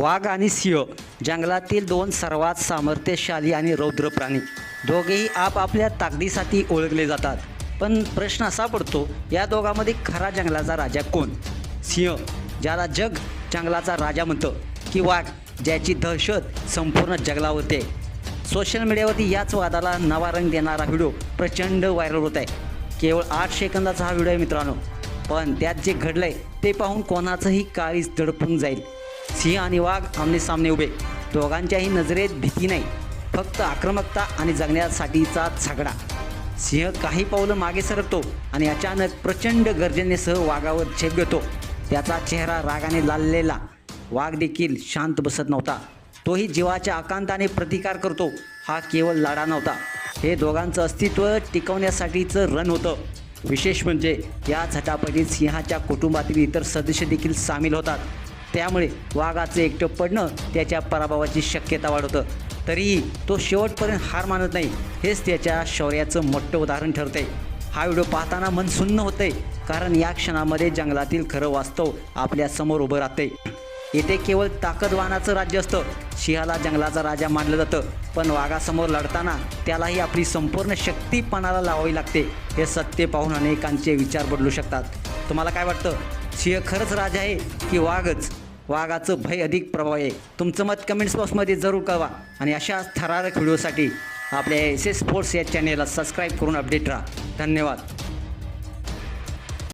वाघ आणि सिंह जंगलातील दोन सर्वात सामर्थ्यशाली आणि रौद्र प्राणी. दोघेही आपापल्या ताकदीसाठी ओळखले जातात. पण प्रश्न असा पडतो या दोघांमध्ये खरा जंगलाचा राजा कोण? सिंह ज्याला जग जंगलाचा राजा म्हणतं की वाघ ज्याची दहशत संपूर्ण जगला होते सोशल मीडियावरती याच वादाला नवा रंग देणारा व्हिडिओ प्रचंड व्हायरल होत आहे. केवळ आठ सेकंदाचा हा व्हिडिओ आहे मित्रांनो. पण त्यात जे घडलंय ते पाहून कोणाचंही काळीच दडपून जाईल. सिंह आणि वाघ आमनेसामने उभे. दोघांच्याही नजरेत भीती नाही. फक्त आक्रमकता आणि जगण्यासाठीचा झगडा. सिंह काही पावलं मागे सरकतो आणि अचानक प्रचंड गर्जनेसह वाघावर झेप घेतो. त्याचा चेहरा रागाने लाललेला. वाघ देखील शांत बसत नव्हता. तोही जीवाच्या आकांताने प्रतिकार करतो. हा केवळ लढा नव्हता. हे दोघांचं अस्तित्व टिकवण्यासाठीचं रण होतं. विशेष म्हणजे या झटापटीत सिंहाच्या कुटुंबातील इतर सदस्य देखील सामील होतात. त्यामुळे वाघाचं एकटं पडणं त्याच्या पराभवाची शक्यता वाढवतं. तरीही तो शेवटपर्यंत हार मानत नाही हेच त्याच्या शौर्याचं मोठं उदाहरण ठरतंय. हा व्हिडिओ पाहताना मन सुन्न होतंय कारण या क्षणामध्ये जंगलातील खरं वास्तव आपल्यासमोर उभं राहतंय. येथे केवळ ताकदवानाचं राज्य असतं सिंहाला जंगलाचा राजा मानलं जातं पण वाघासमोर लढताना त्यालाही आपली संपूर्ण शक्ती पणाला लावावी लागते हे सत्य पाहून अनेकांचे विचार बदलू शकतात. तुम्हाला काय वाटतं? सिंह खरंच राजा आहे की वाघच? वाघाचं भय अधिक प्रभाव आहे. तुमचं मत कमेंट्स बॉक्समध्ये जरूर कळवा. आणि अशा थरारक व्हिडिओसाठी आपल्या एस एस स्पोर्ट्स या चॅनेलला सबस्क्राईब करून अपडेट राहा. धन्यवाद.